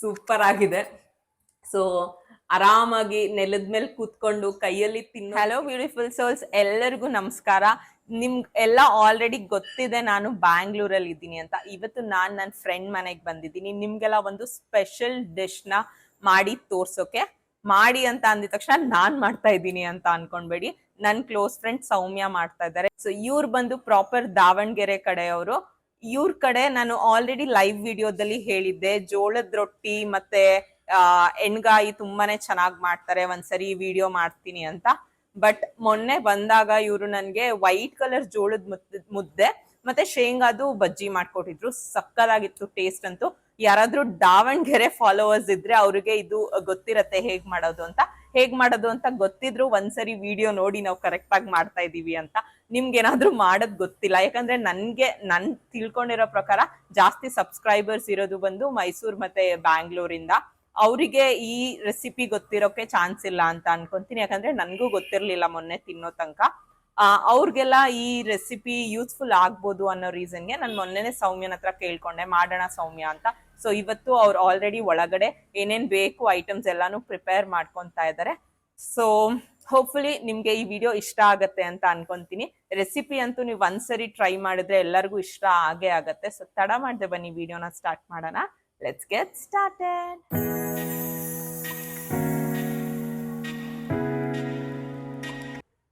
Super ಆಗಿದೆ. So ಆರಾಮಾಗಿ ನೆಲದ ಮೇಲೆ ಕೂತ್ಕೊಂಡು ಕೈಯಲ್ಲಿ ತಿನ್ನು ಹಲೋ ಬ್ಯೂಟಿಫುಲ್ ಸೋಲ್ಸ್ ಎಲ್ಲರಿಗೂ ನಮಸ್ಕಾರ. ನಿಮ್, ಎಲ್ಲ ಆಲ್ರೆಡಿ ಗೊತ್ತಿದೆ ನಾನು ಬ್ಯಾಂಗ್ಳೂರಲ್ಲಿ ಇದ್ದೀನಿ ಅಂತ. ಇವತ್ತು ನಾನ್ ನನ್ನ ಫ್ರೆಂಡ್ ಮನೆಗೆ ಬಂದಿದ್ದೀನಿ. ನಿಮ್ಗೆಲ್ಲ ಒಂದು ಸ್ಪೆಷಲ್ ಡಿಶ್ನ ಮಾಡಿ ತೋರ್ಸೋಕೆ. ಮಾಡಿ ಅಂತ ಅಂದಿದ ತಕ್ಷಣ ನಾನ್ ಮಾಡ್ತಾ ಇದ್ದೀನಿ ಅಂತ ಅನ್ಕೊಂಡ್ಬೇಡಿ. ನನ್ ಕ್ಲೋಸ್ ಫ್ರೆಂಡ್ ಸೌಮ್ಯ ಮಾಡ್ತಾ ಇದ್ದಾರೆ. ಸೊ ಇವ್ರು ಬಂದು ಪ್ರಾಪರ್ ದಾವಣಗೆರೆ ಕಡೆಯವರು. ಇವ್ರ ಕಡೆ ನಾನು ಆಲ್ರೆಡಿ ಲೈವ್ ವಿಡಿಯೋದಲ್ಲಿ ಹೇಳಿದ್ದೆ. ಜೋಳದ ರೊಟ್ಟಿ ಮತ್ತೆ ಎಣ್ಗಾಯಿ ತುಂಬಾನೇ ಚೆನ್ನಾಗ್ ಮಾಡ್ತಾರೆ. ಒಂದ್ಸರಿ ವಿಡಿಯೋ ಮಾಡ್ತೀನಿ ಅಂತ. ಬಟ್ ಮೊನ್ನೆ ಬಂದಾಗ ಇವರು ನನ್ಗೆ ವೈಟ್ ಕಲರ್ ಜೋಳದ ಮುದ್ದೆ ಮತ್ತೆ ಶೇಂಗಾದು ಬಜ್ಜಿ ಮಾಡ್ಕೊಟ್ಟಿದ್ರು. ಸಕ್ಕದಾಗಿತ್ತು ಟೇಸ್ಟ್ ಅಂತೂ. ಯಾರಾದ್ರೂ ದಾವಣಗೆರೆ ಫಾಲೋವರ್ಸ್ ಇದ್ರೆ ಅವ್ರಿಗೆ ಇದು ಗೊತ್ತಿರತ್ತೆ ಹೇಗ್ ಮಾಡೋದು ಅಂತ. ಹೇಗ್ ಮಾಡೋದು ಅಂತ ಗೊತ್ತಿದ್ರು. ಒಂದ್ಸರಿ ವಿಡಿಯೋ ನೋಡಿ ನಾವು ಕರೆಕ್ಟ್ ಆಗಿ ಮಾಡ್ತಾ ಇದೀವಿ ಅಂತ. ನಿಮ್ಗೆ ಏನಾದ್ರೂ ಮಾಡೋದ್ ಗೊತ್ತಿಲ್ಲ. ಯಾಕಂದ್ರೆ ನನ್ಗೆ, ನನ್ ತಿಳ್ಕೊಂಡಿರೋ ಪ್ರಕಾರ ಜಾಸ್ತಿ ಸಬ್ಸ್ಕ್ರೈಬರ್ಸ್ ಇರೋದು ಬಂದು ಮೈಸೂರು ಮತ್ತೆ ಬ್ಯಾಂಗ್ಳೂರಿಂದ. ಅವರಿಗೆ ಈ ರೆಸಿಪಿ ಗೊತ್ತಿರೋಕೆ ಚಾನ್ಸ್ ಇಲ್ಲ ಅಂತ ಅನ್ಕೊಂತೀನಿ. ಯಾಕಂದ್ರೆ ನನಗೂ ಗೊತ್ತಿರ್ಲಿಲ್ಲ ಮೊನ್ನೆ ತಿನ್ನೋ ತನಕ. ಅವ್ರಿಗೆಲ್ಲ ಈ ರೆಸಿಪಿ ಯೂಸ್ಫುಲ್ ಆಗ್ಬೋದು ಅನ್ನೋ ರೀಸನ್ಗೆ ನಾನು ಮೊನ್ನೆನೆ ಸೌಮ್ಯನ ಹತ್ರ ಕೇಳ್ಕೊಂಡೆ, ಮಾಡೋಣ ಸೌಮ್ಯ ಅಂತ. ಸೊ ಇವತ್ತು ಅವ್ರು ಆಲ್ರೆಡಿ ಒಳಗಡೆ ಏನೇನ್ ಬೇಕು ಐಟಮ್ಸ್ ಎಲ್ಲಾನು ಪ್ರಿಪೇರ್ ಮಾಡ್ಕೊತಾ ಇದ್ದಾರೆ ಸೊ ಹೋಪ್ಫುಲಿ ನಿಮ್ಗೆ ಈ ವಿಡಿಯೋ ಇಷ್ಟ ಆಗತ್ತೆ ಅಂತ ಅನ್ಕೊಂತೀನಿ. ರೆಸಿಪಿ ಅಂತೂ ನೀವು ಒಂದ್ಸರಿ ಟ್ರೈ ಮಾಡಿದ್ರೆ ಎಲ್ಲರಿಗೂ ಇಷ್ಟ ಆಗೇ ಆಗತ್ತೆ. ಸೊ ತಡ ಮಾಡಿದೆ ಬನ್ನಿ ವಿಡಿಯೋನ ಸ್ಟಾರ್ಟ್ ಮಾಡೋಣ. ಲೆಟ್ಸ್ ಗೆಟ್ ಸ್ಟಾರ್ಟೆಡ್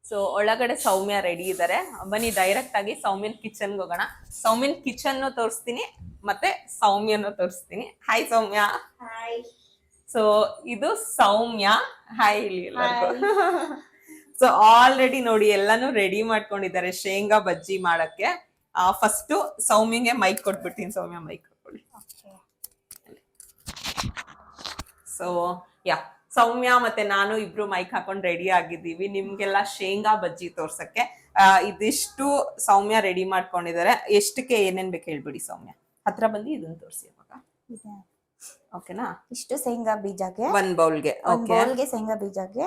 ಸೊ ಒಳಗಡೆ ಸೌಮ್ಯ ರೆಡಿ ಇದ್ದಾರೆ ಬನ್ನಿ ಡೈರೆಕ್ಟ್ ಆಗಿ ಸೌಮ್ಯನ್ ಕಿಚನ್ಗೆ ಹೋಗೋಣ. ಸೌಮ್ಯನ್ ಕಿಚನ್ ತೋರಿಸ್ತೀನಿ, ಮತ್ತೆ ಸೌಮ್ಯನ ತೋರಿಸ್ತೀನಿ. ಹಾಯ್ ಸೌಮ್ಯ. ಸೊ ಇದು ಸೌಮ್ಯ. ಹಾಯ್ ಇಲ್ಲಿ ಸೊ ಆಲ್ರೆಡಿ ನೋಡಿ ಎಲ್ಲಾನು ರೆಡಿ ಮಾಡ್ಕೊಂಡಿದ್ದಾರೆ ಶೇಂಗಾ ಬಜ್ಜಿ ಮಾಡಕ್ಕೆ. ಫಸ್ಟ್ ಸೌಮ್ಯಂಗೆ ಮೈಕ್ ಕೊಟ್ಬಿಡ್ತೀನಿ. ಸೌಮ್ಯ ಮೈಕ್ ಕೊಟ್ಕೊಳ್ಳಿ ಸೊ ಯಾ ಸೌಮ್ಯ ಮತ್ತೆ ನಾನು ಇಬ್ರು ಮೈಕ್ ಹಾಕೊಂಡು ರೆಡಿ ಆಗಿದ್ದೀವಿ. ನಿಮ್ಗೆಲ್ಲ ಶೇಂಗಾ ಬಜ್ಜಿ ತೋರ್ಸಕ್ಕೆ. ಇದಿಷ್ಟು ಸೌಮ್ಯ ರೆಡಿ ಮಾಡ್ಕೊಂಡಿದ್ದಾರೆ. ಎಷ್ಟಕ್ಕೆ ಏನೇನ್ ಬೇಕು ಹೇಳ್ಬಿಡಿ ಸೌಮ್ಯ. ಹತ್ರ ಬಂದು ಇದನ್ನ ತೋರಿಸಿ ಅವಾಗ. ಓಕೆನಾ? ಇಷ್ಟು ಶೇಂಗಾ ಬೀಜಕ್ಕೆ. ಒಂದ್ ಬೌಲ್ಗೆ ಒಂದ್ ಬೌಲ್ಗೆ ಶೇಂಗಾ ಬೀಜಕ್ಕೆ.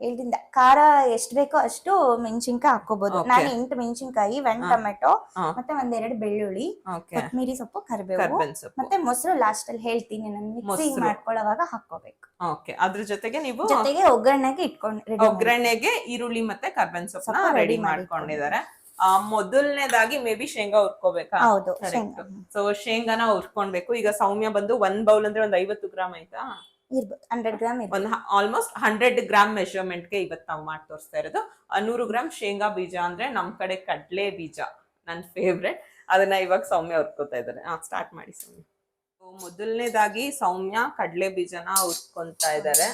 ಇಲ್ಲಿಂದ ಖಾರ ಎಷ್ಟ್ ಬೇಕೋ ಅಷ್ಟು ಮೆಣಸಿನ್ಕಾಯಿ ಹಾಕೋಬಹುದು. ನಾನು ಎಂಟು ಮೆಣಸಿನ್ಕಾಯಿ ಒಂದ್. ಟೊಮೆಟೊ ಮತ್ತೆ ಒಂದೆರಡು ಬೆಳ್ಳುಳ್ಳಿ ಕೊತ್ತಂಬರಿ ಸೊಪ್ಪು ಕರಿಬೇವು ಮತ್ತೆ ಮೊಸರು ಲಾಸ್ಟ್ ಅಲ್ಲಿ ಹೇಳ್ತೀನಿ. ನಾನು ಮಿಕ್ಸಿ ಮಾಡ್ಕೊಳ್ಳುವಾಗ ಹಾಕೋಬೇಕು ಓಕೆ. ಅದ್ರ ಜೊತೆಗೆ ನೀವು ಜೊತೆಗೆ ಒಗ್ಗರಣೆಗೆ ಇಟ್ಕೊಂಡು ಒಗ್ಗರಣೆಗೆ ಈರುಳ್ಳಿ ಮತ್ತೆ ಕರ್ಬೇವು ಸೊಪ್ಪು ರೆಡಿ ಮಾಡ್ಕೊಂಡಿದ್ದಾರೆ. ಮೊದಲನೇದಾಗಿ ಮೇ ಬಿ ಶೇಂಗಾ ಹುರ್ಕೋಬೇಕಾ? ಹೌದು ಶೇಂಗಾ. ಸೊ ಶೇಂಗಾನ ಹುರ್ಕೊಳ್ಬೇಕು ಈಗ ಸೌಮ್ಯ ಬಂದು ಒಂದ್ ಬೌಲ್ ಅಂದ್ರೆ ಒಂದ್ ಐವತ್ತು ಗ್ರಾಮ್ ಆಯ್ತಾ? ಇರ್ಬೋದು ಹಂಡ್ರೆಡ್ ಗ್ರಾಮ್ ಇರ್ಬೋದು. ಒಂದ್ ಆಲ್ಮೋಸ್ಟ್ ಹಂಡ್ರೆಡ್ ಗ್ರಾಮ್ ಮೆಷರ್ಮೆಂಟ್ಗೆ ಇವತ್ತು ನಾವು ಮಾಡಿ ತೋರಿಸ್ತಾ ಇರೋದು. ಆ, ನೂರು ಗ್ರಾಮ್ ಶೇಂಗಾ ಬೀಜ ಅಂದ್ರೆ ನಮ್ ಕಡೆ ಕಡ್ಲೆ ಬೀಜ ನನ್ ಫೇವ್ರೆಟ್ ಅದನ್ನ ಇವಾಗ ಸೌಮ್ಯ ಹುರ್ಕೋತಾ ಇದ್ದಾರೆ ಸ್ಟಾರ್ಟ್ ಮಾಡಿ ಸೌಮ್ಯ. ಮೊದಲನೇದಾಗಿ ಸೌಮ್ಯ ಕಡ್ಲೆ ಬೀಜನ ಹುರ್ಕೊಂತಾ ಇದ್ದಾರೆ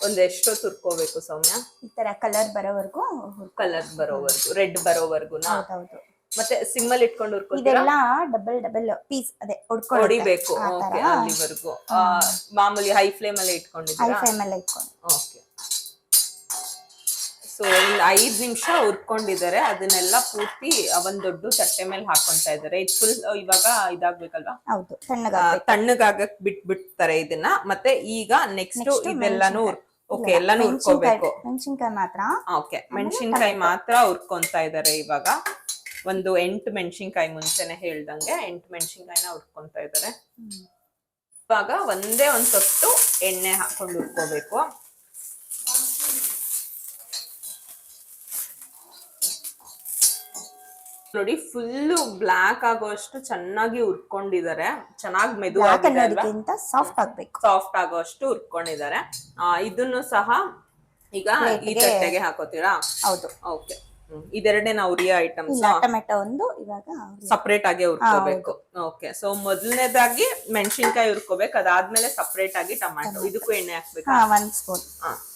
ಒಂದ್ ಎಷ್ಟೊತ್ತು ಹುರ್ಕೋಬೇಕು ಸೌಮ್ಯ. ಈ ತರ ಕಲರ್ ಬರೋವರೆಗೂ ಕಲರ್ ಬರೋವರೆಗೂ ರೆಡ್ ಬರೋವರೆಗುನಾ? ಹೌದೌದು. ಮತ್ತೆ ಅಲ್ಲಿ ಇಟ್ಕೊಂಡು ಹುರ್ಕೋತೀರಾ? ಇದೆಲ್ಲ ಡಬಲ್ ಡಬಲ್ ಪೀಸ್ ಅದೇ ಹೊಡ್ಕೊಂಡು ಹೊಡಿಬೇಕು. ಓಕೆ ಅಲ್ಲಿವರೆಗೂ. ಮಾಮೂಲಿ ಹೈ ಫ್ಲೇಮ್ ಅಲ್ಲೇ ಹೈ ಇಟ್ಕೊಂಡಿದ್ದೀರಾ ಫ್ಲೇಮ್ ಅಲ್ಲಿ ಇಟ್ಕೊಂಡು. ಓಕೆ ಸೊ ಒಂದು ಐದ್ ನಿಮಿಷ ಹುರ್ಕೊಂಡಿದ್ದಾರೆ. ಅದನ್ನೆಲ್ಲ ಪೂರ್ತಿ ಒಂದ್ ದೊಡ್ಡ ತಟ್ಟೆ ಮೇಲೆ ಹಾಕೊಂತಾ ಇದ್ದಾರೆ. ಇದು ಫುಲ್ ಇವಾಗ ಇದಾಗ್ಬೇಕಲ್ವಾ? ಹೌದು ತಣ್ಣಗ ಆ, ತಣ್ಣಗಾಗಕ್ ಬಿಟ್ ಬಿಡ್ತಾರೆ ಇದನ್ನ. ಮತ್ತೆ ಈಗ ನೆಕ್ಸ್ಟ್ ಇದೆಲ್ಲಾನು ಮೆಣಸಿನ್ಕಾಯಿ. ಓಕೆ ಎಲ್ಲಾನು ಹುರ್ಕೋಬೇಕು. ಮೆಣಸಿನ್ಕಾಯಿ ಮಾತ್ರ. ಓಕೆ. ಮೆಣಸಿನ್ಕಾಯಿ ಮಾತ್ರ ಹುರ್ಕೊಂತಾ ಇದ್ದಾರೆ ಇವಾಗ. ಒಂದು ಎಂಟು ಮೆಣಸಿನ್ಕಾಯಿ ಮುಂಚೆನೆ ಹೇಳ್ದಂಗೆ ಎಂಟು ಮೆಣಸಿನ್ಕಾಯಿನ ಹುರ್ಕೊಂತಾ ಇದ್ದಾರೆ ಇವಾಗ ಒಂದೇ ಒಂದ್ ಸೊತ್ತು ಎಣ್ಣೆ ಹಾಕೊಂಡು ಹುರ್ಕೋಬೇಕು. ನೋಡಿ ಫುಲ್ ಬ್ಲಾಕ್ ಆಗೋಷ್ಟು ಚೆನ್ನಾಗಿ ಉರ್ಕೊಂಡಿದ್ದಾರೆ ಚೆನ್ನಾಗಿ ಮೆದು ಸಾಫ್ಟ್ ಆಗ್ಬೇಕು. ಸಾಫ್ಟ್ ಆಗೋಷ್ಟು ಉರ್ಕೊಂಡಿದ್ದಾರೆ ಇದನ್ನು ಸಹ ಈಗ ಈ ತಟ್ಟೆಗೆ ಹಾಕೋತೀರಾ? ಹೌದು. ಓಕೆ ಇದೆರಡೇ ನಾವು ರಿಯಾ ಐಟಮ್ಸ್ ಟೊಮೆಟೊ ಒಂದು ಇವಾಗ ಸಪರೇಟ್ ಆಗಿ ಹುರ್ಕೋಬೇಕು. ಓಕೆ ಸೊ ಮೊದಲನೇದಾಗಿ ಮೆಣಸಿನ್ಕಾಯಿ ಹುರ್ಕೋಬೇಕು ಅದಾದ್ಮೇಲೆ ಸಪರೇಟ್ ಆಗಿ ಟೊಮ್ಯಾಟೊ ಇದಕ್ಕೂ ಎಣ್ಣೆ ಹಾಕ್ಬೇಕು? ಒಂದ್ ಸ್ಪೂನ್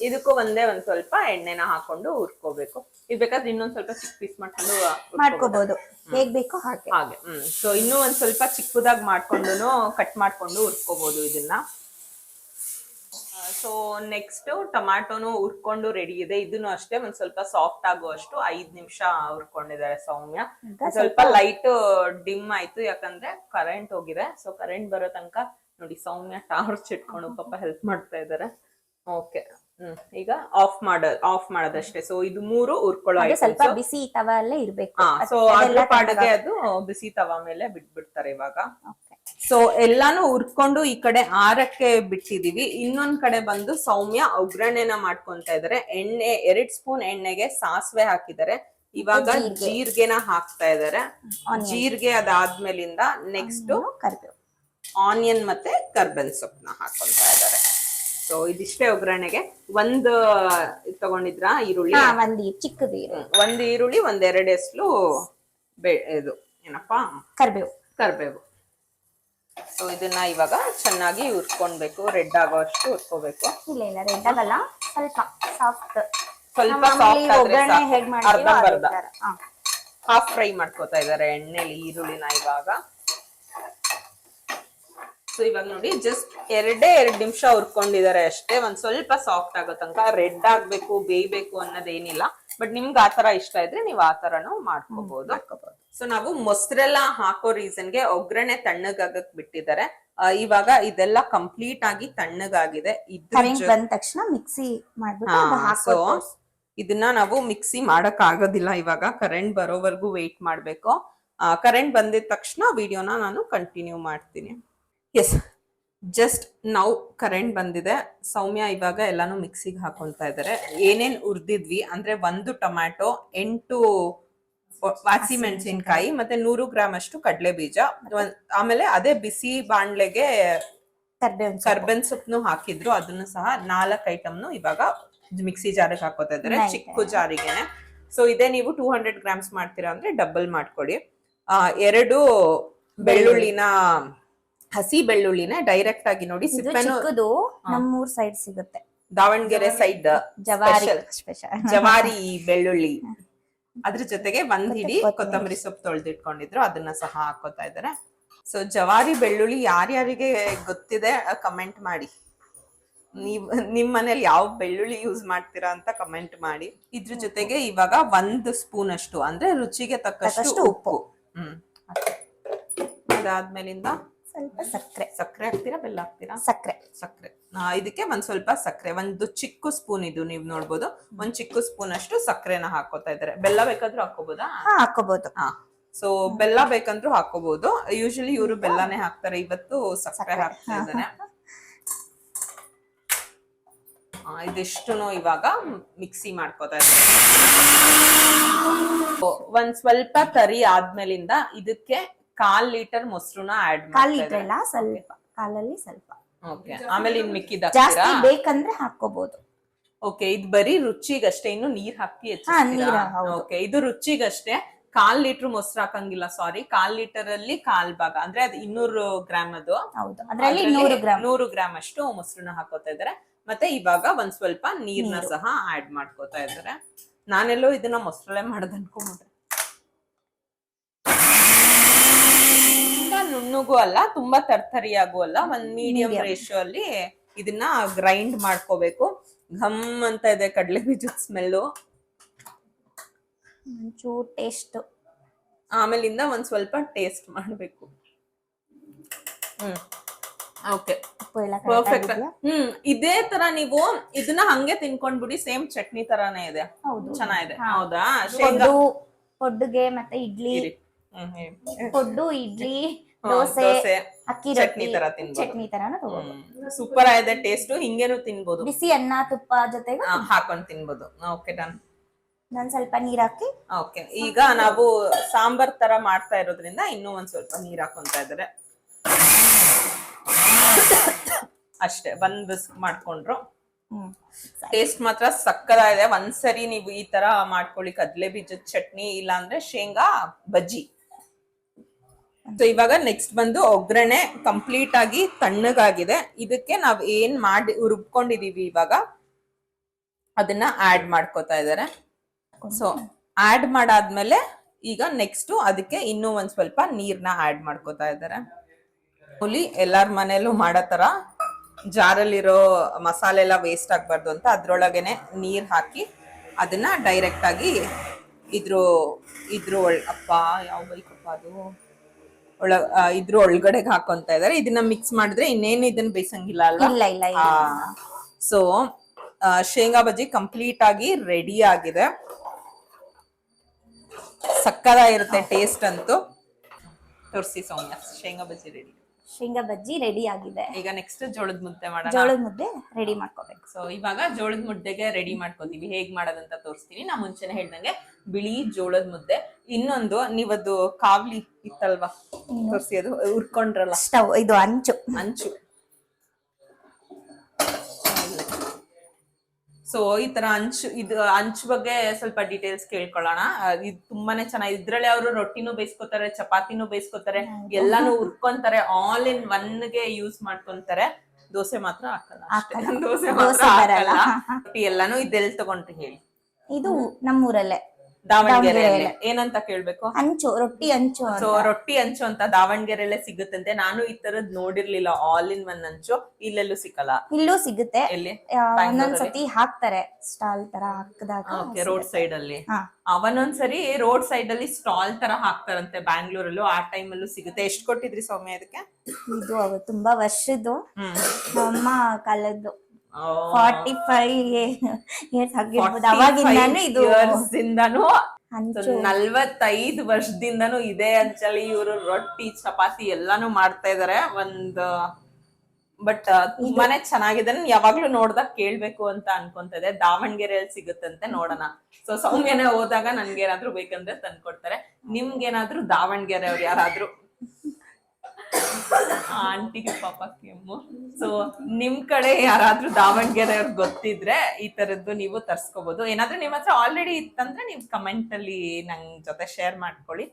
ಇದಕ್ಕೂ ಒಂದೇ ಒಂದ್ ಸ್ವಲ್ಪ ಎಣ್ಣೆನ ಹಾಕೊಂಡು ಹುರ್ಕೋಬೇಕು. ಇದು ಬೇಕಾದ್ರೆ ಇನ್ನೊಂದ್ ಸ್ವಲ್ಪ ಚಿಕ್ಕ ಪೀಸ್ ಮಾಡ್ಕೊಂಡು? ಮಾಡ್ಕೋಬಹುದು ಹೇಗ್ ಬೇಕೋ ಹಾಗೆ. ಹಾಗೆ ಹ್ಮ್. ಸೊ ಇನ್ನೂ ಒಂದ್ ಸ್ವಲ್ಪ ಚಿಕ್ಕದಾಗಿ ಮಾಡ್ಕೊಂಡು ಕಟ್ ಮಾಡ್ಕೊಂಡು ಹುರ್ಕೋಬಹುದು ಇದನ್ನ. ಸೊ ನೆಕ್ಸ್ಟ್ ಟೊಮ್ಯಾಟೊನು ಹುರ್ಕೊಂಡು ರೆಡಿ ಇದೆ. ಇದನ್ನು ಅಷ್ಟೇ ಒಂದ್ ಸ್ವಲ್ಪ ಸಾಫ್ಟ್ ಆಗುವಷ್ಟು ಐದ್ ನಿಮಿಷ ಹುರ್ಕೊಂಡಿದ್ದಾರೆ ಸೌಮ್ಯ. ಸ್ವಲ್ಪ ಲೈಟ್ ಡಿಮ್ ಆಯ್ತು. ಯಾಕಂದ್ರೆ ಕರೆಂಟ್ ಹೋಗಿದೆ. ಸೊ ಕರೆಂಟ್ ಬರೋ ತನಕ ನೋಡಿ ಸೌಮ್ಯ ಟಾರ್ಚ್ ಇಟ್ಕೊಂಡು ಪಾಪ ಹೆಲ್ಪ್ ಮಾಡ್ತಾ ಇದಾರೆ ಓಕೆ ಹ್ಮ್. ಈಗ ಆಫ್ ಮಾಡ ಆಫ್ ಮಾಡೋದಷ್ಟೇ. ಸೊ ಇದು ಮೂರು ಹುರ್ಕೊಳ್ಳೋ ಸ್ವಲ್ಪ ಬಿಸಿ ತವ ಅಲ್ಲೇ ಇರ್ಬೇಕು. ಸೊ ಅದೆಲ್ಲ ಅದ್ರ ಪಾಡಿಗೆ ಅದು ಬಿಸಿ ತವ ಮೇಲೆ ಬಿಟ್ಬಿಡ್ತಾರೆ ಇವಾಗ. ಸೊ ಎಲ್ಲಾನು ಹುರ್ಕೊಂಡು ಈ ಕಡೆ ಆರಕ್ಕೆ ಬಿಟ್ಟಿದೀವಿ. ಇನ್ನೊಂದ್ ಕಡೆ ಬಂದು ಸೌಮ್ಯ ಒಗ್ಗರಣೆನ ಮಾಡ್ಕೊಂತ ಇದಾರೆ. ಎಣ್ಣೆ ಎರಡ್ ಸ್ಪೂನ್ ಎಣ್ಣೆಗೆ ಸಾಸಿವೆ ಹಾಕಿದ್ದಾರೆ ಇವಾಗ ಜೀರಿಗೆನ ಹಾಕ್ತಾ ಇದಾರೆ. ಜೀರಿಗೆ ಅದಾದ್ಮೇಲಿಂದ ನೆಕ್ಸ್ಟ್ ಕರಿಬೇವು. ಆನಿಯನ್ ಮತ್ತೆ ಕರ್ಬೇನ್ ಸೊಪ್ಪನ್ನ ಹಾಕೊಂತ ಇದಾರೆ. ಸೊ ಇದಿಷ್ಟೇ ಒಗ್ಗರಣೆಗೆ. ಒಂದ್ ತಗೊಂಡಿದ್ರ ತಗೊಂಡಿದ್ರಾ? ಈರುಳ್ಳಿ? ಒಂದ್ ಚಿಕ್ಕದು ಒಂದ್ ಈರುಳ್ಳಿ ಒಂದ್ ಎರಡು ಎಸ್ಲು ಬೆ ಇದು ಏನಪ್ಪಾ? ಕರ್ಬೇವು. ಕರ್ಬೇವು. ಸೊ ಇದನ್ನ ಇವಾಗ ಚೆನ್ನಾಗಿ ಹುರ್ಕೊಳ್ಬೇಕು ರೆಡ್ ಆಗೋ ಅಷ್ಟು ಹುರ್ಕೋಬೇಕು. ಇಲ್ಲ ಇಲ್ಲ ರೆಡ್ ಆಗಲ್ಲ ಸ್ವಲ್ಪ ಸಾಫ್ಟ್. ಸ್ವಲ್ಪ ಸಾಫ್ಟ್ ಅರ್ಧಂಬರ್ಧ. ಹಾಫ್ ಫ್ರೈ ಮಾಡ್ಕೋತಾ ಇದಾರೆ ಎಣ್ಣೆಲಿ ಈರುಳ್ಳಿನ ಇವಾಗ. ಸೊ ಇವಾಗ ನೋಡಿ ಜಸ್ಟ್ ಎರಡೇ ಎರಡು ನಿಮಿಷ ಹುರ್ಕೊಂಡಿದ್ದಾರೆ ಅಷ್ಟೇ. ಒಂದ್ ಸ್ವಲ್ಪ ಸಾಫ್ಟ್ ಆಗೋ ತನಕ ರೆಡ್ ಆಗ್ಬೇಕು ಬೇಯ್ಬೇಕು ಅನ್ನೋದೇನಿಲ್ಲ. ಬಟ್ ನಿಮ್ಗೆ ತರ ಇಷ್ಟ ಇದ್ರೆ ನೀವು ಆ ಆತರನು ಮಾಡ್ಕೋಬಹುದು ಸೊ ನಾವು ಮೊಸರೆಲ್ಲ ಹಾಕೋ ರೀಸನ್ಗೆ ಒಗ್ಗರಣೆ ತಣ್ಣಗಾಗಕ್ ಬಿಟ್ಟಿದ್ದಾರೆ. ಇವಾಗ ಇದೆಲ್ಲ ಕಂಪ್ಲೀಟ್ ಆಗಿ ತಣ್ಣಗಾಗಿದೆ. ಬಂದ ತಕ್ಷಣ ಮಿಕ್ಸಿ ಸೊ ಇದನ್ನ ನಾವು ಮಿಕ್ಸಿ ಮಾಡಕ್ ಆಗೋದಿಲ್ಲ ಇವಾಗ. ಕರೆಂಟ್ ಬರೋವರೆಗೂ ವೇಟ್ ಮಾಡ್ಬೇಕು. ಕರೆಂಟ್ ಬಂದಿದ ತಕ್ಷಣ ವಿಡಿಯೋನ ನಾನು ಕಂಟಿನ್ಯೂ ಮಾಡ್ತೀನಿ. ಎಸ್ ಜಸ್ಟ್ ನಾವು ಕರೆಂಟ್ ಬಂದಿದೆ. ಸೌಮ್ಯ ಇವಾಗ ಎಲ್ಲಾನು ಮಿಕ್ಸಿಗೆ ಹಾಕೊಳ್ತಾ ಇದ್ದಾರೆ ಏನೇನ್ ಉರ್ದಿದ್ವಿ ಅಂದ್ರೆ ಒಂದು ಟೊಮ್ಯಾಟೊ ಎಂಟು ಹಸಿಮೆಣಸಿನ್ಕಾಯಿ ಮತ್ತೆ ನೂರು ಗ್ರಾಮ್ ಅಷ್ಟು ಕಡಲೆ ಬೀಜ. ಆಮೇಲೆ ಅದೇ ಬಿಸಿ ಬಾಣ್ಲೆಗೆ ಕರ್ಬನ್ ಸೊಪ್ಪು. ಹಾಕಿದ್ರು. ಅದನ್ನು ಸಹ ನಾಲ್ಕು ಐಟಮ್ನು ಇವಾಗ ಮಿಕ್ಸಿ ಜಾರಿಗೆ ಹಾಕೋತಾ ಇದ್ದಾರೆ. ಚಿಕ್ಕ ಜಾರಿಗೆನೆ. ಸೊ ಇದೇ ನೀವು ಟೂ ಹಂಡ್ರೆಡ್ ಗ್ರಾಮ್ಸ್ ಮಾಡ್ತೀರಾ ಅಂದ್ರೆ ಡಬಲ್ ಮಾಡ್ಕೊಡಿ. ಆ, ಎರಡು ಬೆಳ್ಳುಳ್ಳಿನ ಹಸಿ ಬೆಳ್ಳುಳ್ಳಿನ ಡೈರೆಕ್ಟ್ ಆಗಿ ನೋಡಿ ಸಿಪ್ಪೆನೂ ಚಿಕ್ಕದು ನಮ್ಮೂರ್ ಸೈಡ್ ಸಿಗುತ್ತೆ. ದಾವಣಗೆರೆ ಸೈಡ್ ಜವಾರಿ ಸ್ಪೆಷಲ್ ಜವಾರಿ ಬೆಳ್ಳುಳ್ಳಿ. ಅದ್ರ ಜೊತೆಗೆ ಒಂದ್ ಹಿಡಿ ಕೊತ್ತಂಬರಿ. ಸೊಪ್ಪು ತೊಳೆದಿಟ್ಕೊಂಡಿದ್ರು ಅದನ್ನ ಸಹ ಹಾಕೋತಾ ಇದ್ದಾರೆ ಸೊ ಜವಾರಿ ಬೆಳ್ಳುಳ್ಳಿ ಯಾರ್ಯಾರಿಗೆ ಗೊತ್ತಿದೆ ಕಮೆಂಟ್ ಮಾಡಿ. ನೀವ್ ನಿಮ್ ಮನೇಲಿ ಯಾವ ಬೆಳ್ಳುಳ್ಳಿ ಯೂಸ್ ಮಾಡ್ತೀರಾ ಅಂತ ಕಮೆಂಟ್ ಮಾಡಿ. ಇದ್ರ ಜೊತೆಗೆ ಇವಾಗ ಒಂದು ಸ್ಪೂನ್ ಅಷ್ಟು ಅಂದ್ರೆ ರುಚಿಗೆ ತಕ್ಕಷ್ಟು ಉಪ್ಪು. ಹ್ಮ್. ಅದಾದ್ಮೇಲಿಂದ ಸ್ವಲ್ಪ ಸಕ್ಕರೆ. ಸಕ್ಕರೆ ಹಾಕ್ತೀರಾ ಬೆಲ್ಲ ಹಾಕ್ತೀರಾ? ಸಕ್ಕರೆ. ಸಕ್ಕರೆ. ಇದಕ್ಕೆ ಒಂದ್ ಸ್ವಲ್ಪ ಸಕ್ಕರೆ ಒಂದು ಚಿಕ್ಕ ಸ್ಪೂನ್ ಇದು ನೀವು ನೋಡ್ಬೋದು. ಒಂದ್ ಚಿಕ್ಕ ಸ್ಪೂನ್ ಅಷ್ಟು ಸಕ್ಕರೆನ ಹಾಕೋತಾ ಇದಾರೆ ಬೆಲ್ಲ ಬೇಕಾದ್ರೂ ಹಾಕೋಬೋದಾ ಹಾ ಹಾಕೋಬಹುದು ಹಾ. ಸೊ ಬೆಲ್ಲ ಬೇಕಂದ್ರೂ ಹಾಕೋಬಹುದು ಯೂಶಲಿ ಇವರು ಬೆಲ್ಲನೇ ಹಾಕ್ತಾರೆ. ಇವತ್ತು ಸಕ್ಕರೆ. ಹಾಕ್ತಾ ಇದ್ದಾನೆ. ಇದಿಷ್ಟು ಇವಾಗ ಮಿಕ್ಸಿ ಮಾಡ್ಕೋತಾ ಇದ್ದಾರೆ. ಒಂದ್ ಸ್ವಲ್ಪ ಕರಿ ಆದ್ಮೇಲಿಂದ ಇದಕ್ಕೆ ಕಾಲ್ ಲೀಟರ್ ಮೊಸರುನ ಆಡ್ ಕಾಲ್ ಲೀಟರ್ ಇಲ್ಲ ಸ್ವಲ್ಪ. ಕಾಲಲ್ಲಿ ಸ್ವಲ್ಪ. ಓಕೆ. ಆಮೇಲೆ ಇನ್ ಮಿಕ್ಕಿದ ಜಾಸ್ತಿ ಬೇಕಂದ್ರೆ ಹಾಕೋಬಹುದು ಓಕೆ ಇದು ಬರೀ ರುಚಿಗಷ್ಟೇ. ಇನ್ನು ನೀರ್ ಹಾಕಿ ಹಾ, ನೀರ್ ಹೌದು. ಓಕೆ ಇದು ರುಚಿಗಷ್ಟೇ. ಕಾಲ್ ಲೀಟರ್ ಮೊಸರು ಹಾಕಂಗಿಲ್ಲ ಸಾರಿ ಕಾಲ್ ಲೀಟರ್ ಅಲ್ಲಿ ಕಾಲ್ ಭಾಗ. ಅಂದ್ರೆ ಅದು ಇನ್ನೂರು ಗ್ರಾಮ್ ಅದು. ಹೌದು ಅದ್ರಲ್ಲಿ ಅದ್ರಲ್ಲಿ ನೂರು ಗ್ರಾಮ್. ನೂರು ಗ್ರಾಮ್ ಅಷ್ಟು ಮೊಸರನ್ನ ಹಾಕೋತಾ ಇದಾರೆ ಮತ್ತೆ ಇವಾಗ ಒಂದ್ ಸ್ವಲ್ಪ ನೀರ್ನ ಸಹ ಆಡ್ ಮಾಡ್ಕೋತಾ ಇದಾರೆ ನಾನೆಲ್ಲೋ ಇದನ್ನ ಮೊಸರಲ್ಲೇ ಮಾಡದ್ ಅನ್ಕೊಂಡ್ಬಿಟ್ರೆ ತುಂಬಾ ನುಣ್ಣಗೂ ಅಲ್ಲ ತುಂಬಾ ತರ್ತರಿಯಾಗೂ ಅಲ್ಲ ಒಂದ್ ಮೀಡಿಯಂ. ರೇಷಿಯೋ ಅಲ್ಲಿ ಇದನ್ನ ಗ್ರೈಂಡ್ ಮಾಡ್ಕೋಬೇಕು. ಘಮ್ ಅಂತ ಇದೆ ಕಡಲೆ ಬೀಜದ ಸ್ಮೆಲ್ಲು ಒಂಚೂರು ಟೇಸ್ಟ್ ಆಮೇಲಿಂದ ಒಂದ್ ಸ್ವಲ್ಪ ಟೇಸ್ಟ್ ಮಾಡ್ಬೇಕು. ಹ್ಮ್ ಓಕೆ ಪರ್ಫೆಕ್ಟ್ ಹ್ಮ್ ಇದೇ ತರ ನೀವು ಇದನ್ನ ಹಂಗೆ ತಿನ್ಕೊಂಡ್ಬಿಡಿ ಸೇಮ್ ಚಟ್ನಿ ತರಾನೇ ಇದೆ. ಚೆನ್ನಾಗಿದೆ. ಹೌದಾ? ಶೇಂಗಾ. ಪೊಡ್ಡು ಪೊಡ್ಡುಗೆ ಮತ್ತೆ ಇಡ್ಲಿ. ಪೊಡ್ಡು ಇಡ್ಲಿ. ದೋಸೆ ಅಕ್ಕಿ ಚಟ್ನಿ ತರ. ಚಟ್ನಿ ತರಾನು ತಗೋಬಹುದು ಸೂಪರ್ ಆಗಿದೆ ಟೇಸ್ಟ್ ಹಿಂಗೇನು ತಿನ್ಬೋದು. ಬಿಸಿ ಅನ್ನ ತುಪ್ಪ ಜೊತೆಗೆ ಹಾಕೊಂಡು ತಿನ್ಬೋದು. ಓಕೆ ಡನ್ ನಾನು ಸ್ವಲ್ಪ ನೀರ್ ಹಾಕಿ. ಓಕೆ ಈಗ ನಾವು ಸಾಂಬಾರ್ ತರ ಮಾಡ್ತಾ ಇರೋದ್ರಿಂದ ಇನ್ನೂ ಒಂದ್ ಸ್ವಲ್ಪ ನೀರ್ ಹಾಕೊಂತ ಇದಾರೆ ಅಷ್ಟೇ ಒಂದ್ ಬಿಸ್ಕ್ ಮಾಡ್ಕೊಂಡ್ರು. ಟೇಸ್ಟ್ ಮಾತ್ರ ಸಕ್ಕದಾಗಿದೆ. ಒಂದ್ಸರಿ ನೀವು ಈ ತರ ಮಾಡ್ಕೊಳ್ಳಿ ಕದ್ಲೆ ಬೀಜದ ಚಟ್ನಿ ಇಲ್ಲ ಅಂದ್ರೆ ಶೇಂಗಾ ಬಜ್ಜಿ. ಸೊ ಇವಾಗ ನೆಕ್ಸ್ಟ್ ಬಂದು ಒಗ್ಗರಣೆ ಕಂಪ್ಲೀಟ್ ಆಗಿ ತಣ್ಣಗಾಗಿದೆ. ಇದಕ್ಕೆ ನಾವ್ ಏನ್ ಮಾಡಿ ರುಬ್ಕೊಂಡಿದೀವಿ ಇವಾಗ, ಅದನ್ನ ಆಡ್ ಮಾಡ್ಕೋತಾ ಇದಾರೆ ಸೊ ಆಡ್ ಮಾಡಾದ್ಮೇಲೆ ಈಗ ನೆಕ್ಸ್ಟ್ ಅದಕ್ಕೆ ಇನ್ನೂ ಒಂದ್ ಸ್ವಲ್ಪ ನೀರ್ನ ಆಡ್ ಮಾಡ್ಕೋತಾ ಇದ್ದಾರೆ. ಹುಲಿ ಎಲ್ಲಾರ ಮನೇಲೂ ಮಾಡೋ ತರ, ಜಾರಲ್ಲಿರೋ ಮಸಾಲೆ ಎಲ್ಲ ವೇಸ್ಟ್ ಆಗ್ಬಾರ್ದು ಅಂತ ಅದ್ರೊಳಗೇನೆ ನೀರ್ ಹಾಕಿ ಅದನ್ನ ಡೈರೆಕ್ಟ್ ಆಗಿ ಇದ್ರು ಇದ್ರು ಅಪ್ಪ, ಯಾವ ಬೈಕಪ್ಪ ಅದು? ಒಳ ಇದ್ರ ಒಳಗಡೆಗೆ ಹಾಕೊಂತ ಇದಾರೆ. ಇದನ್ನ ಮಿಕ್ಸ್ ಮಾಡಿದ್ರೆ ಇನ್ನೇನು ಇದನ್ನ ಬೇಯಿಸಂಗಿಲ್ಲ ಅಲ್ವಾ? ಇಲ್ಲ ಇಲ್ಲ ಇಲ್ಲ. ಸೊ ಶೇಂಗಾ ಬಜ್ಜಿ ಕಂಪ್ಲೀಟ್ ಆಗಿ ರೆಡಿ ಆಗಿದೆ. ಸಕ್ಕದಾಗಿರುತ್ತೆ ಟೇಸ್ಟ್ ಅಂತೂ. ತೋರಿಸಿ ಸೌಮ್ಯ ಶೇಂಗಾ ಬಜ್ಜಿ ರೆಡಿ ಶೇಂಗಾ ಬಜ್ಜಿ ರೆಡಿ ಆಗಿದೆ. ಈಗ ನೆಕ್ಸ್ಟ್ ಜೋಳದ ಮುದ್ದೆ ಮಾಡೋಣ. ಜೋಳದ ಮುದ್ದೆ ರೆಡಿ ಮಾಡ್ಕೋಬೇಕು. ಸೊ ಇವಾಗ ಜೋಳದ ಮುದ್ದೆಗೆ ರೆಡಿ ಮಾಡ್ಕೋತೀವಿ. ಹೇಗ್ ಮಾಡೋದಂತ ತೋರಿಸ್ತೀನಿ. ನಾ ಮುಂಚೆನೆ ಹೇಳ್ದಂಗೆ ಬಿಳಿ ಜೋಳದ ಮುದ್ದೆ. ಇನ್ನೊಂದು ನೀವದು ಕಾವ್ಲಿ ಇತ್ತಲ್ವಾ? ತೋರಿಸಿ ಅದು ಉರ್ಕೊಂಡ್ರಲ್ಲ ಸ್ಟವ್ ಇದು ಅಂಚು. ಅಂಚು. ಸೊ ಈ ತರ ಅಂಚು ಇದು ಅಂಚು ಬಗ್ಗೆ ಸ್ವಲ್ಪ ಡೀಟೇಲ್ಸ್ ಕೇಳ್ಕೊಳ್ಳೋಣ. ಇದು ತುಂಬಾನೇ ಚೆನ್ನಾಗಿ ಇದ್ರಲ್ಲಿ ಅವರು ರೊಟ್ಟಿನೂ ಬೇಯಿಸ್ಕೊತಾರೆ ಚಪಾತಿನೂ ಬೇಯಿಸ್ಕೊತಾರೆ ಎಲ್ಲಾನು ಉರ್ಕೊಂತಾರೆ ಆಲ್ ಇನ್ ಒನ್ಗೆ ಯೂಸ್ ಮಾಡ್ಕೊಂತಾರೆ. ದೋಸೆ ಮಾತ್ರ ಹಾಕಲ್ಲ. ದೋಸೆ ಮಾತ್ರ. ಹಾಕಲ್ಲ. ಎಲ್ಲಾನು ಇದೆಲ್ಲ ತಗೊಂಡ್ರಿ ಹೇಳಿ. ಇದು ನಮ್ಮೂರಲ್ಲೇ. ದಾವಣಗೆರೆಯಲ್ಲಿ. ಏನಂತ ಕೇಳ್ಬೇಕು? ಅಂಚು ರೊಟ್ಟಿ ಹಂಚು ಅಂತ. ಸೊ ರೊಟ್ಟಿ ಅಂಚು ಅಂತ ದಾವಣಗೆರೆಯಲ್ಲೇ ಸಿಗುತ್ತಂತೆ. ನಾನು ಈ ತರದ್ ನೋಡಿರ್ಲಿಲ್ಲ. ಆಲ್ ಇನ್ ಒನ್ ಅಂಚು. ಇಲ್ಲೆಲ್ಲೂ ಸಿಕ್ಕಲ್ಲ. ಇಲ್ಲೂ ಸಿಗುತ್ತೆ. ಎಲ್ಲಿ? ಒಂದೊಂದ್ಸತಿ ಸತಿ ಹಾಕ್ತಾರೆ. ಸ್ಟಾಲ್ ತರ ಹಾಕಿದಾಗ ಓಕೆ ರೋಡ್ ಸೈಡ್ ಅಲ್ಲಿ ಅವನೊಂದ್ಸರಿ ರೋಡ್ ಸೈಡ್ ಅಲ್ಲಿ ಸ್ಟಾಲ್ ತರ ಹಾಕ್ತಾರಂತೆ ಬ್ಯಾಂಗ್ಳೂರಲ್ಲೂ. ಆ ಟೈಮ್ ಅಲ್ಲೂ ಸಿಗುತ್ತೆ. ಎಷ್ಟು ಕೊಟ್ಟಿದ್ರಿ ಸೌಮ್ಯ ಅದಕ್ಕೆ ಇದು ತುಂಬಾ ವರ್ಷದ್ದು. ನಮ್ಮ ಕಾಲದ್ದು. ಫಾರ್ಟಿ ಫೈವ್ ಇಯರ್ಸ್ ಆಗಿರ್ಬೋದು ಅವಾಗಿಂದಾನು ಇದು ಇಂದಾನು ನಲ್ವತ್ತೈದು ವರ್ಷದಿಂದನೂ ಇದೆ ಅಂಚಲಿ ಇವರು ರೊಟ್ಟಿ ಚಪಾತಿ ಎಲ್ಲಾನು ಮಾಡ್ತಾ ಇದಾರೆ. ಒಂದ್ ಬಟ್ ತುಂಬಾನೇ ಚೆನ್ನಾಗಿದೆ. ನಾನ್ ಯಾವಾಗ್ಲೂ ನೋಡ್ದಾಗ ಕೇಳ್ಬೇಕು ಅಂತ ಅನ್ಕೊಂತ ಇದೆ ದಾವಣಗೆರೆಯಲ್ಲಿ ಸಿಗುತ್ತಂತೆ ನೋಡೋಣ. ಸೊ ಸೌಮ್ಯನೇ ಹೋದಾಗ ನನ್ಗೆ ಏನಾದ್ರು ಬೇಕಂದ್ರೆ ತಂದ್ಕೊಡ್ತಾರೆ. ನಿಮ್ಗೇನಾದ್ರೂ ದಾವಣಗೆರೆ ಅವ್ರು ಯಾರಾದ್ರೂ? ಆಂಟಿಗೆ ಪಾಪ ಕೆಮ್ಮು. ಸೊ ನಿಮ್ ಕಡೆ ಯಾರಾದ್ರೂ ದಾವಣಗೆರೆ ಅವ್ರಿಗೆ ಗೊತ್ತಿದ್ರೆ ಈ ತರದ್ದು ನೀವು ತರ್ಸ್ಕೋಬಹುದು ಏನಾದ್ರೂ ನಿಮ್ ಹತ್ರ ಆಲ್ರೆಡಿ ಇತ್ತಂದ್ರೆ ನೀವು ಕಮೆಂಟ್ ಅಲ್ಲಿ ನಂಗ್ ಜೊತೆ ಶೇರ್ ಮಾಡ್ಕೊಳ್ಳಿ.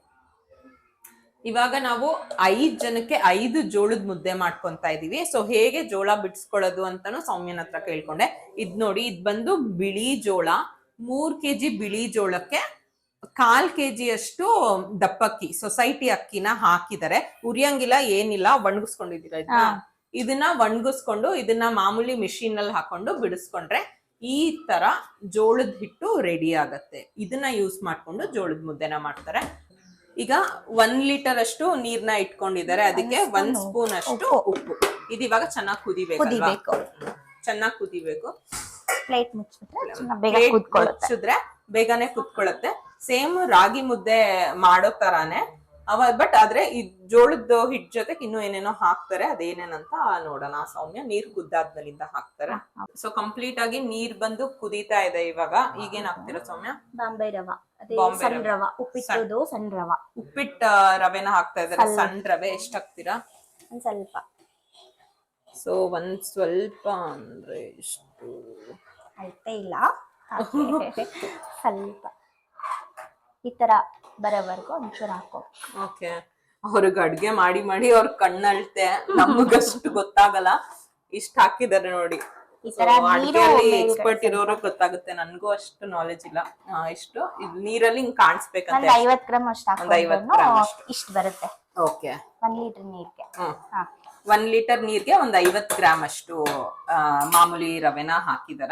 ಇವಾಗ ನಾವು ಐದ್ ಜನಕ್ಕೆ ಐದು ಜೋಳದ ಮುದ್ದೆ ಮಾಡ್ಕೊಂತ ಇದೀವಿ. ಸೊ ಹೇಗೆ ಜೋಳ ಬಿಡಿಸ್ಕೊಳ್ಳೋದು ಅಂತಾನು ಸೌಮ್ಯನ ಹತ್ರ ಕೇಳ್ಕೊಂಡೆ. ಇದ್ ನೋಡಿ, ಇದ್ ಬಂದು ಬಿಳಿ ಜೋಳ. ಮೂರ್ ಕೆಜಿ ಬಿಳಿ ಜೋಳಕ್ಕೆ ಕಾಲ್ ಕೆಜಿ ಅಷ್ಟು ದಪ್ಪಕ್ಕಿ ಸೊಸೈಟಿ ಅಕ್ಕಿನ ಹಾಕಿದರೆ ಉರಿಯಂಗಿಲ್ಲ ಏನಿಲ್ಲ ಒಣಗಿಸ್ಕೊಂಡಿದ್ದೀರಾ ಇದನ್ನ? ಇದನ್ನ ಒಣಗಿಸ್ಕೊಂಡು ಇದನ್ನ ಮಾಮೂಲಿ ಮಿಷಿನ್ ಅಲ್ಲಿ ಹಾಕೊಂಡು ಬಿಡಿಸ್ಕೊಂಡ್ರೆ ಈ ತರ ಜೋಳದ ಹಿಟ್ಟು ರೆಡಿ ಆಗತ್ತೆ. ಇದನ್ನ ಯೂಸ್ ಮಾಡ್ಕೊಂಡು ಜೋಳದ ಮುದ್ದೆನ ಮಾಡ್ತಾರೆ. ಈಗ ಒಂದ್ ಲೀಟರ್ ಅಷ್ಟು ನೀರ್ನ ಇಟ್ಕೊಂಡಿದ್ದಾರೆ. ಅದಕ್ಕೆ ಒಂದ್ ಸ್ಪೂನ್ ಅಷ್ಟು ಉಪ್ಪು. ಇದು ಇವಾಗ ಚೆನ್ನಾಗಿ ಕುದಿಬೇಕು. ಚೆನ್ನಾಗಿ ಕುದಿಬೇಕು. ಪ್ಲೇಟ್ ಮುಚ್ಚಿದ್ರೆ ಬೇಗನೆ ಕುತ್ಕೊಳ್ಳುತ್ತೆ ಸೇಮ್ ರಾಗಿ ಮುದ್ದೆ ಮಾಡೋ ತರಾನೇ. ಅವ ಬಟ್ ಆದ್ರೆ ಈ ಜೋಳದ ಹಿಟ್ ಜೊತೆಗೆ ಇನ್ನು ಏನೇನೋ ಹಾಕ್ತಾರೆ ಅದೇನೇನಂತ ನೋಡೋಣ ಸೌಮ್ಯ. ನೀರ್ ಕುದ್ದಾದ್ಮೇಲಿಂದ ಹಾಕ್ತಾರೆ. ಸೊ ಕಂಪ್ಲೀಟ್ ಆಗಿ ನೀರ್ ಬಂದು ಕುದೀತಾ ಇದೆ ಇವಾಗ. ಈಗೇನ್ ಹಾಕ್ತೀರಾ ಸೌಮ್ಯ? ಬಾಂಬೆ ರವ. ಬಾಂಬೆ ಸಣ್ಣ ರವ. ಸಣ್ಣ. ಉಪ್ಪಿಟ್ಟ ರವೆನ ಹಾಕ್ತಾ ಇದಾರೆ. ಸಣ್ಣ ರವೆ ಎಷ್ಟ್ ಹಾಕ್ತೀರಾ? ಒಂದ್ ಸ್ವಲ್ಪ. ಸೊ ಒಂದ್ ಸ್ವಲ್ಪ ಅಂದ್ರೆ ಎಷ್ಟು ಅಳತೆ ಇಲ್ಲ. ಸ್ವಲ್ಪ. ಈ ತರ ಬರೋವರೆಗೂ ಒಂಚೂರು ಹಾಕೋ ಓಕೆ. ಅವ್ರಿಗೆ ಅಡ್ಗೆ ಮಾಡಿ ಮಾಡಿ ಅವ್ರ ಕಣ್ಣಳ್ತೆ ನಮಗಷ್ಟು ಗೊತ್ತಾಗಲ್ಲ. ಇಷ್ಟ ಹಾಕಿದಾರೆ ನೋಡಿ. ಈ ತರ ನೀರು ಎಕ್ಸ್ಪರ್ಟ್ ಇರೋರು ಗೊತ್ತಾಗುತ್ತೆ. ನನ್ಗೂ ಅಷ್ಟು ನಾಲೆಜ್ ಇಲ್ಲ. ಇಷ್ಟು. ಇದು ನೀರಲ್ಲಿ ಹಿಂಗ್ ಕಾಣಿಸ್ಬೇಕಂತ ಒಂದ್ ಐವತ್ ಗ್ರಾಮ್ ಅಷ್ಟು ಹಾಕೊಂಡು. ಇಷ್ಟ ಬರುತ್ತೆ. ಓಕೆ. ಒಂದ್ ಲೀಟರ್ ನೀರ್ಗೆ. ಹಾ. ಒಂದ್ ಲೀಟರ್ ನೀರ್ಗೆ ಒಂದ್ ಐವತ್ ಗ್ರಾಮ್ ಅಷ್ಟು ಮಾಮೂಲಿ ರವೆನ ಹಾಕಿದಾರ.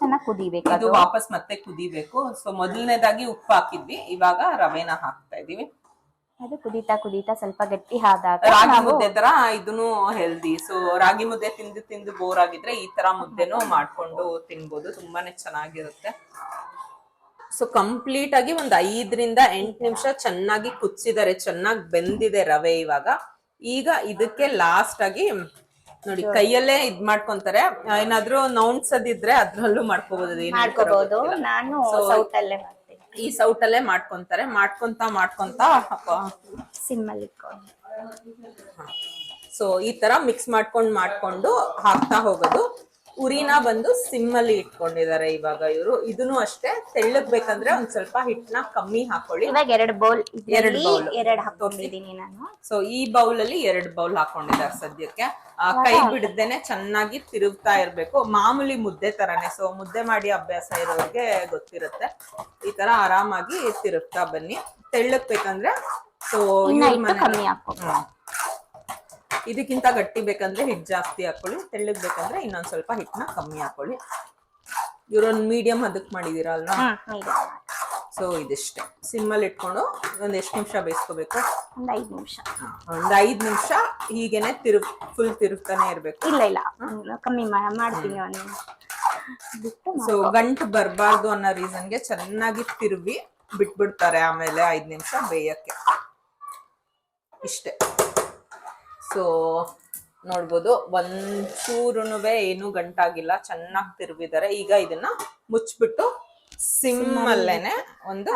ಚೆನ್ನಾಗಿ ಕುದಿಬೇಕು ಅದು. ವಾಪಸ್ ಮತ್ತೆ ಕುದಿಬೇಕು. ಸೊ ಮೊದಲನೇದಾಗಿ ಉಪ್ಪು ಹಾಕಿದ್ವಿ. ಇವಾಗ ರವೆನ ಹಾಕ್ತಾ ಇದೀವಿ. ಅದು ಕುದೀತಾ ಕುದೀತಾ ಸ್ವಲ್ಪ ಗಟ್ಟಿ ಆದಾಗ ರಾಗಿ ಮುದ್ದೆ ತರ ಇದನ್ನು ಹೆಲ್ದಿ ಸೊ ರಾಗಿ ಮುದ್ದೆ ತಿಂದು ತಿಂದು ಬೋರ್ ಆಗಿದ್ರೆ ಈ ತರ ಮುದ್ದೆನೂ ಮಾಡ್ಕೊಂಡು ತಿನ್ಬೋದು. ತುಂಬಾನೇ ಚೆನ್ನಾಗಿರುತ್ತೆ. ಸೊ ಕಂಪ್ಲೀಟ್ ಆಗಿ ಒಂದ್ ಐದರಿಂದ ಎಂಟು ನಿಮಿಷ ಚೆನ್ನಾಗಿ ಕುದಿಸಿದ್ದಾರೆ ಚೆನ್ನಾಗಿ ಬೆಂದಿದೆ ರವೆ ಇವಾಗ. ಈಗ ಇದಕ್ಕೆ ಲಾಸ್ಟ್ ಆಗಿ ನೋಡಿ ಕೈಯಲ್ಲೇ ಇದ್ ಮಾಡ್ಕೊಂತಾರೆ. ಏನಾದ್ರೂ ನೌಣ್ಸದಿದ್ರೆ ಅದ್ರಲ್ಲೂ ಮಾಡ್ಕೋಬಹುದು ನಾನು ಸೌಟ್ ಅಲ್ಲೇ ಈ ಮಾಡ್ಕೊಂತಾರೆ. ಮಾಡ್ಕೊಂತ ಮಾಡ್ಕೊಂತ ಸೊ ಈ ತರ ಮಿಕ್ಸ್ ಮಾಡ್ಕೊಂಡ್ ಮಾಡ್ಕೊಂಡು ಹಾಕ್ತಾ ಹೋಗೋದು. ಉರಿನ ಬಂದು ಸಿಮ್ ಅಲ್ಲಿ ಇಟ್ಕೊಂಡಿದ್ದಾರೆ ಇವಾಗ ಇವರು. ಇದನ್ನು ಅಷ್ಟೇ ತೆಳ್ಳಗ್ ಬೇಕಂದ್ರೆ ಒಂದ್ ಸ್ವಲ್ಪ ಹಿಟ್ನ ಕಮ್ಮಿ ಹಾಕೊಳ್ಳಿ. ಇವಾಗ ಎರಡು ಬೌಲ್ ಎರಡು. ಎರಡು ಹಾಕೊಂಡಿದ್ದೀನಿ ನಾನು. ಸೊ ಈ ಬೌಲ್ ಅಲ್ಲಿ ಎರಡು ಬೌಲ್ ಹಾಕೊಂಡಿದ್ದಾರೆ ಸದ್ಯಕ್ಕೆ. ಕೈ ಬಿಡದೇನೆ ಚೆನ್ನಾಗಿ ತಿರುಗ್ತಾ ಇರ್ಬೇಕು. ಮಾಮೂಲಿ ಮುದ್ದೆ ತರಾನೇ. ಸೊ ಮುದ್ದೆ ಮಾಡಿ ಅಭ್ಯಾಸ ಇರೋರಿಗೆ ಗೊತ್ತಿರುತ್ತೆ. ಈ ತರ ಆರಾಮಾಗಿ ತಿರುಗ್ತಾ ಬನ್ನಿ. ತೆಳ್ಳಗ್ ಬೇಕಂದ್ರೆ ಸೊ ಕಮ್ಮಿ ಹಾಕೋ ಇದಕ್ಕಿಂತ ಗಟ್ಟಿ ಬೇಕಂದ್ರೆ ಹಿಟ್ಟು ಜಾಸ್ತಿ ಹಾಕೊಳ್ಳಿ ತೆಳ್ಳಗ್ ಬೇಕಂದ್ರೆ ಇನ್ನೊಂದ್ ಸ್ವಲ್ಪ ಹಿಟ್ಟನ್ನ ಕಮ್ಮಿ ಹಾಕೊಳ್ಳಿ. ಇವ್ರೊಂದ್ ಮೀಡಿಯಂ ಅದಕ್ಕೆ ಮಾಡಿದೀರ ಅಲ್ವಾ. ಸೊ ಇದಿಷ್ಟೇ. ಸಿಮ್ಮಲ್ಲಿ ಇಟ್ಕೊಂಡು ಒಂದ್ ಎಷ್ಟು ನಿಮಿಷ ಬೇಯಿಸ್ಕೋಬೇಕು? ಒಂದ್ ಐದ್ ನಿಮಿಷ. ಒಂದ್ ಐದ್ ನಿಮಿಷ ಹೀಗೇನೆ ತಿರು ಫುಲ್ ತಿರುಗ್ತಾನೆ ಇರ್ಬೇಕು. ಇಲ್ಲ ಇಲ್ಲ. ಕಮ್ಮಿ ಮಾ- ಮಾಡ್ತೀನಿ ಒಂದ್ ನಿಮಿಷ ಬಿಟ್ಟು ಸೊ ಗಂಟು ಬರಬಾರ್ದು ಅನ್ನೋ ರೀಸನ್ಗೆ ಚೆನ್ನಾಗಿ ತಿರುವಿ ಬಿಟ್ಬಿಡ್ತಾರೆ ಆಮೇಲೆ ಐದ್ ನಿಮಿಷ ಬೇಯಕ್ಕೆ. ಇಷ್ಟೇ. ಸೊ ನೋಡ್ಬೋದು. ಒಂಚೂರು ಏನು ಗಂಟಾಗಿಲ್ಲ. ಚೆನ್ನಾಗಿ ತಿರುಗಿದ್ದಾರೆ ಈಗ ಇದನ್ನ ಮುಚ್ಚಿಬಿಟ್ಟು ಸಿಮ್ ಅಲ್ಲೇನೆ ಒಂದು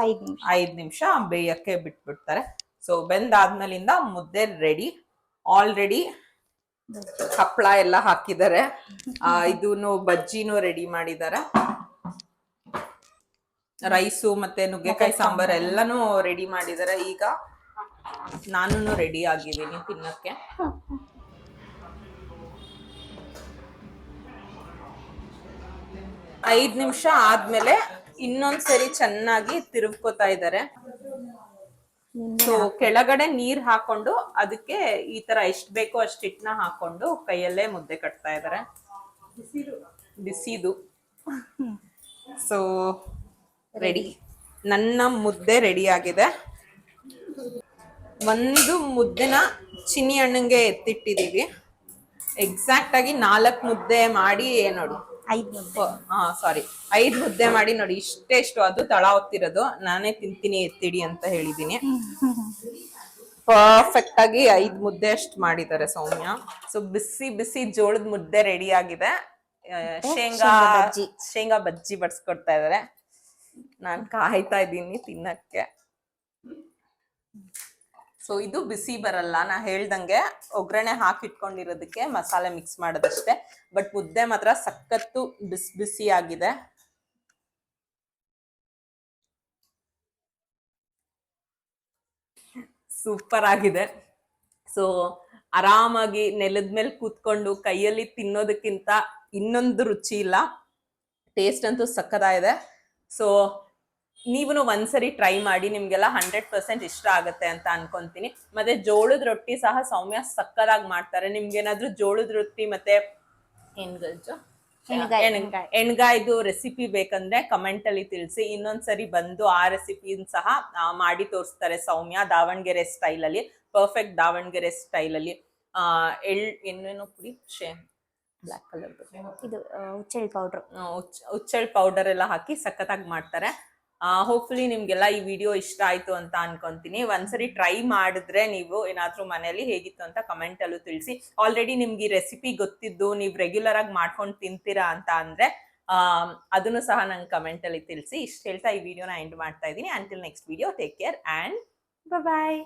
ಐದು ನಿಮಿಷ. ಬೇಯಕ್ಕೆ ಬಿಟ್ಬಿಡ್ತಾರೆ. ಸೊ ಬೆಂದಾದ್ಮೇಲಿಂದ ಮುದ್ದೆ ರೆಡಿ ಆಲ್ರೆಡಿ ಹಪ್ಪಳ ಎಲ್ಲ ಹಾಕಿದ್ದಾರೆ. ಆ ಬಜ್ಜಿನು ಬಜ್ಜಿನೂ ರೆಡಿ ಮಾಡಿದ್ದಾರೆ. ರೈಸು ಮತ್ತೆ ನುಗ್ಗೆಕಾಯಿ ಸಾಂಬಾರ್ ಎಲ್ಲಾನು ರೆಡಿ ಮಾಡಿದ್ದಾರೆ. ಈಗ ನಾನು ರೆಡಿ ಆಗಿದ್ದೀನಿ ತಿನ್ನಕ್ಕೆ. ಐದು ನಿಮಿಷ ಆದ್ಮೇಲೆ ಇನ್ನೊಂದ್ಸರಿ ಚೆನ್ನಾಗಿ ತಿರುಗ್ಕೋತಾ ಇದ್ದಾರೆ. ಸೊ ಕೆಳಗಡೆ ನೀರ್ ಹಾಕೊಂಡು ಅದಕ್ಕೆ ಈ ತರ ಎಷ್ಟ್ ಬೇಕೋ ಅಷ್ಟ್ ಹಿಟ್ನ ಹಾಕೊಂಡು ಕೈಯಲ್ಲೇ ಮುದ್ದೆ ಕಟ್ತಾ ಇದಾರೆ ಬಿಸಿದು. ಸೊ ರೆಡಿ ನನ್ನ ಮುದ್ದೆ ರೆಡಿ ಆಗಿದೆ. ಒಂದು ಮುದ್ದೆನ ಚಿನ್ನಿ ಹಣ್ಣಂಗೆ ಎತ್ತಿಟ್ಟಿದೀವಿ. ಎಕ್ಸಾಕ್ಟ್ ಆಗಿ ನಾಲ್ಕು ಮುದ್ದೆ ಮಾಡಿ ನೋಡು. ಐದು ಮುದ್ದೆ. ಹಾ ಸಾರಿ ಐದು ಮುದ್ದೆ ಮಾಡಿ ನೋಡಿ ಇಷ್ಟೆಷ್ಟು ಅದು ತಳ ಹೊತ್ತಿರೋದು. ನಾನೇ ತಿಂತೀನಿ ಎತ್ತಿಡಿ ಅಂತ ಹೇಳಿದೀನಿ. ಪರ್ಫೆಕ್ಟ್ ಆಗಿ ಐದ್ ಮುದ್ದೆ ಅಷ್ಟು ಮಾಡಿದ್ದಾರೆ ಸೌಮ್ಯ. ಸೊ ಬಿಸಿ ಬಿಸಿ ಜೋಳದ ಮುದ್ದೆ ರೆಡಿ ಆಗಿದೆ. ಶೇಂಗಾ. ಶೇಂಗಾ ಬಜ್ಜಿ ಬಡ್ಸ್ಕೊಡ್ತಾ ಇದಾರೆ. ನಾನ್ ಕಾಯ್ತಾ ಇದ್ದೀನಿ ತಿನ್ನಕ್ಕೆ. ಸೊ ಇದು ಬಿಸಿ ಬರಲ್ಲ. ನಾ ಹೇಳ್ದಂಗೆ ಒಗ್ಗರಣೆ ಹಾಕಿಟ್ಕೊಂಡಿರೋದಕ್ಕೆ ಮಸಾಲೆ ಮಿಕ್ಸ್ ಮಾಡೋದಷ್ಟೇ. ಬಟ್ ಮುದ್ದೆ ಮಾತ್ರ ಸಖತ್ತು ಬಿಸಿ ಬಿಸಿ ಆಗಿದೆ ಸೂಪರ್ ಆಗಿದೆ. ಸೊ ಆರಾಮಾಗಿ ನೆಲದ ಮೇಲೆ ಕೂತ್ಕೊಂಡು ಕೈಯಲ್ಲಿ ತಿನ್ನೋದಕ್ಕಿಂತ ಇನ್ನೊಂದು ರುಚಿ ಇಲ್ಲ. ಟೇಸ್ಟ್ ಅಂತೂ ಸಕ್ಕತ್ತಾಗಿದೆ ಸೊ ನೀವು ಒಂದ್ಸರಿ ಟ್ರೈ ಮಾಡಿ ನಿಮ್ಗೆಲ್ಲ ಹಂಡ್ರೆಡ್ ಪರ್ಸೆಂಟ್ ಇಷ್ಟ ಆಗುತ್ತೆ ಅಂತ ಅನ್ಕೊಂತೀನಿ. ಮತ್ತೆ ಜೋಳದ ರೊಟ್ಟಿ ಸಹ ಸೌಮ್ಯ ಸಕ್ಕರಾಗಿ ಮಾಡ್ತಾರೆ. ನಿಮ್ಗೇನಾದ್ರೂ ಜೋಳದ ರೊಟ್ಟಿ ಮತ್ತೆ ಏನ್ ಗಜ್ಜು? ಎಣ್ಗಾಯ್, ಎಣ್- ಎಣ್ಗಾಯ್ದು ರೆಸಿಪಿ ಬೇಕಂದ್ರೆ ಕಮೆಂಟ್ ಅಲ್ಲಿ ತಿಳಿಸಿ. ಇನ್ನೊಂದ್ಸರಿ ಬಂದು ಆ ರೆಸಿಪಿನ ಸಹ ಮಾಡಿ ತೋರಿಸ್ತಾರೆ ಸೌಮ್ಯ ದಾವಣಗೆರೆ ಸ್ಟೈಲ್ ಅಲ್ಲಿ. ಪರ್ಫೆಕ್ಟ್ ದಾವಣಗೆರೆ ಸ್ಟೈಲ್ ಅಲ್ಲಿ. ಆ ಎಳ್ ಏನೇನೋ ಪುಡಿ? ಶೇ ಬ್ಲಾಕ್ ಕಲರ್ ಇದು ಆ, ಪೌಡರ್ ಪೌಡ್ರ್ ಉಚ್ಚಳ್ ಪೌಡರ್ ಎಲ್ಲ ಹಾಕಿ ಸಖತ್ತಾಗಿ ಮಾಡ್ತಾರೆ. ಹೋಪ್ಫುಲಿ ನಿಮ್ಗೆಲ್ಲ ಈ ವಿಡಿಯೋ ಇಷ್ಟ ಆಯ್ತು ಅಂತ ಅನ್ಕೊಂತೀನಿ. ಒಂದ್ಸರಿ ಟ್ರೈ ಮಾಡಿದ್ರೆ ನೀವು ಏನಾದರೂ ಮನೇಲಿ ಹೇಗಿತ್ತು ಅಂತ ಕಮೆಂಟ್ ಅಲ್ಲೂ ತಿಳಿಸಿ. ಆಲ್ರೆಡಿ ನಿಮ್ಗೆ ಈ ರೆಸಿಪಿ ಗೊತ್ತಿದ್ದು, ನೀವು ರೆಗ್ಯುಲರ್ ಆಗಿ ಮಾಡ್ಕೊಂಡು ತಿಂತೀರಾ ಅಂತ ಅಂದ್ರೆ ಅದನ್ನು ಸಹ ನಂಗೆ ಕಮೆಂಟ್ ಅಲ್ಲಿ ತಿಳಿಸಿ. ಇಷ್ಟು ಹೇಳ್ತಾ ಈ ವಿಡಿಯೋನ ಎಂಡ್ ಮಾಡ್ತಾ ಇದ್ದೀನಿ. Until next video take care and bye